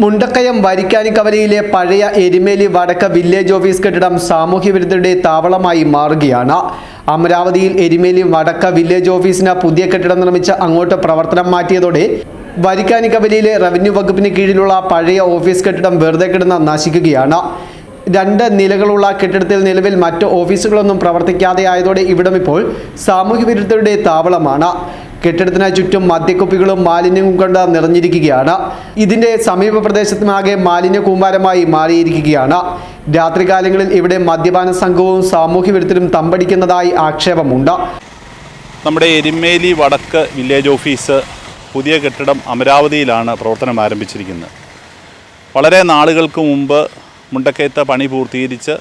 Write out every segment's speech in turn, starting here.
മുണ്ടക്കയം വരിക്കാനിക്കവലയിലെ പഴയ Erumeli വടക്ക village office കെട്ടിടം സാമൂഹ്യവിരുദ്ധരുടെ താവളമായി മാറുകയാണ്. അമരാവതിയിൽ എരിമേലി വടക്ക വില്ലേജ് ഓഫീസിന് പുതിയ കെട്ടിടം നിർമ്മിച്ച് അങ്ങോട്ട് പ്രവർത്തനം മാറ്റിയതോടെ വരിക്കാനിക്കവലയിലെ റവന്യൂ വകുപ്പിന് കീഴിലുള്ള പഴയ ഓഫീസ് കെട്ടിടം വെറുതെ കിടന്ന് നശിക്കുകയാണ്. രണ്ട് നിലകളുള്ള കെട്ടിടത്തിൽ നിലവിൽ മറ്റ് ഓഫീസുകളൊന്നും പ്രവർത്തിക്കാതെ ആയതോടെ ഇവിടം ഇപ്പോൾ സാമൂഹ്യവിരുദ്ധരുടെ താവളമാണ്. കെട്ടിടത്തിന് ചുറ്റും മദ്യക്കുപ്പികളും മാലിന്യവും കൊണ്ട് നിറഞ്ഞിരിക്കുകയാണ്. ഇതിന്റെ സമീപ പ്രദേശത്തിനാകെ മാലിന്യ കൂമ്പാരമായി മാറിയിരിക്കുകയാണ്. രാത്രികാലങ്ങളിൽ ഇവിടെ മദ്യപാന സംഘവും സാമൂഹ്യ വിരുദ്ധരും തമ്പടിക്കുന്നതായി ആക്ഷേപമുണ്ട്. നമ്മുടെ എരുമേലി വടക്ക് വില്ലേജ് ഓഫീസ് പുതിയ കെട്ടിടം അമരാവതിയിലാണ് പ്രവർത്തനം ആരംഭിച്ചിരിക്കുന്നത്. വളരെ നാളുകൾക്ക് മുമ്പ് മുണ്ടക്കയത്ത് പണി പൂർത്തീകരിച്ച്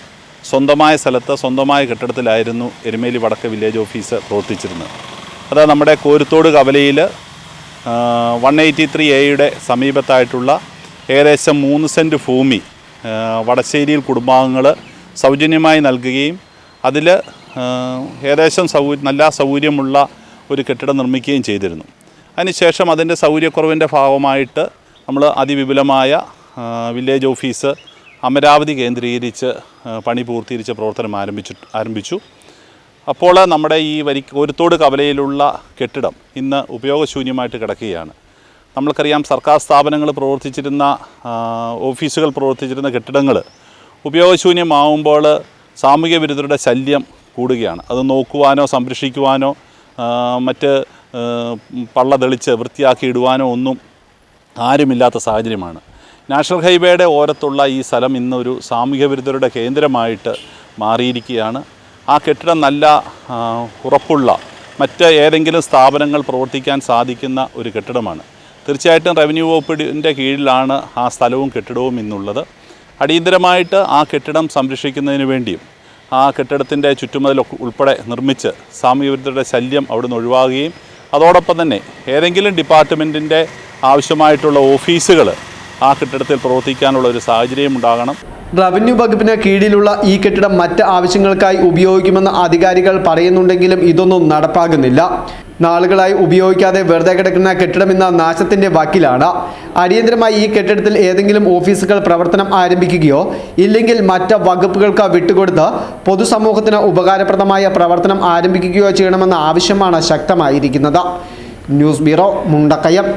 സ്വന്തമായ സ്ഥലത്ത് സ്വന്തമായ കെട്ടിടത്തിലായിരുന്നു എരുമേലി വടക്ക് വില്ലേജ് ഓഫീസ് പ്രവർത്തിച്ചിരുന്നത്. അത് നമ്മുടെ കോരുത്തോട് കവലയിൽ വൺ എയ്റ്റി ത്രീ എയുടെ സമീപത്തായിട്ടുള്ള ഏകദേശം മൂന്ന് സെന്റ് ഭൂമി വടശ്ശേരിയിൽ കുടുംബാംഗങ്ങൾ സൗജന്യമായി നൽകുകയും അതിൽ ഏകദേശം സൗ നല്ല സൗകര്യമുള്ള ഒരു കെട്ടിടം നിർമ്മിക്കുകയും ചെയ്തിരുന്നു. അതിനുശേഷം അതിന്റെ സൗകര്യക്കുറവിന്റെ ഭാഗമായിട്ട് നമ്മൾ അതിവിപുലമായ വില്ലേജ് ഓഫീസ് അമരാവതി കേന്ദ്രീകരിച്ച് പണി പൂർത്തീകരിച്ച് പ്രവർത്തനം ആരംഭിച്ചു ആരംഭിച്ചു. അപ്പോൾ നമ്മുടെ ഈ വരി ഒരുത്തോട് കവലയിലുള്ള കെട്ടിടം ഇന്ന് ഉപയോഗശൂന്യമായിട്ട് കിടക്കുകയാണ്. നമ്മൾക്കറിയാം സർക്കാർ സ്ഥാപനങ്ങൾ പ്രവർത്തിച്ചിരുന്ന ഓഫീസുകൾ പ്രവർത്തിച്ചിരുന്ന കെട്ടിടങ്ങൾ ഉപയോഗശൂന്യമാവുമ്പോൾ സാമൂഹ്യ വിരുദ്ധരുടെ ശല്യം കൂടുകയാണ്. അത് നോക്കുവാനോ സംരക്ഷിക്കുവാനോ മറ്റ് പള്ള തെളിച്ച് വൃത്തിയാക്കി ഇടുവാനോ ഒന്നും ആരുമില്ലാത്ത സാഹചര്യമാണ്. നാഷണൽ ഹൈവേയുടെ ഓരത്തുള്ള ഈ സ്ഥലം ഇന്നൊരു സാമൂഹ്യ വിരുദ്ധരുടെ കേന്ദ്രമായിട്ട് മാറിയിരിക്കുകയാണ്. ആ കെട്ടിടം നല്ല ഉറപ്പുള്ള മറ്റ് ഏതെങ്കിലും സ്ഥാപനങ്ങൾ പ്രവർത്തിക്കാൻ സാധിക്കുന്ന ഒരു കെട്ടിടമാണ്. തീർച്ചയായിട്ടും റവന്യൂ വകുപ്പിന്റെ കീഴിലാണ് ആ സ്ഥലവും കെട്ടിടവും ഇന്നുള്ളത്. അടിയന്തരമായിട്ട് ആ കെട്ടിടം സംരക്ഷിക്കുന്നതിന് വേണ്ടിയും ആ കെട്ടിടത്തിന്റെ ചുറ്റുമതിൽ ഉൾപ്പെടെ നിർമ്മിച്ച് സാമൂഹ്യവിരുദ്ധരുടെ ശല്യം അവിടുന്ന് ഒഴിവാകുകയും അതോടൊപ്പം തന്നെ ഏതെങ്കിലും ഡിപ്പാർട്ട്മെന്റിന്റെ ആവശ്യമായിട്ടുള്ള ഓഫീസുകൾ ആ കെട്ടിടത്തിൽ പ്രവർത്തിക്കാനുള്ള ഒരു സാഹചര്യം ഉണ്ടാകണം. റവന്യൂ വകുപ്പിന് കീഴിലുള്ള ഈ കെട്ടിടം മറ്റ് ആവശ്യങ്ങൾക്കായി ഉപയോഗിക്കുമെന്ന് അധികാരികൾ പറയുന്നുണ്ടെങ്കിലും ഇതൊന്നും നടപ്പാകുന്നില്ല. നാളുകളായി ഉപയോഗിക്കാതെ വെറുതെ കിടക്കുന്ന കെട്ടിടം ഇന്ന് നാശത്തിന്റെ വക്കിലാണ്. അടിയന്തരമായി ഈ കെട്ടിടത്തിൽ ഏതെങ്കിലും ഓഫീസുകൾ പ്രവർത്തനം ആരംഭിക്കുകയോ ഇല്ലെങ്കിൽ മറ്റ് വകുപ്പുകൾക്ക് വിട്ടുകൊടുത്ത് പൊതുസമൂഹത്തിന് ഉപകാരപ്രദമായ പ്രവർത്തനം ആരംഭിക്കുകയോ ചെയ്യണമെന്ന ആവശ്യമാണ് ശക്തമായിരിക്കുന്നത്. News bureau Mundakayam.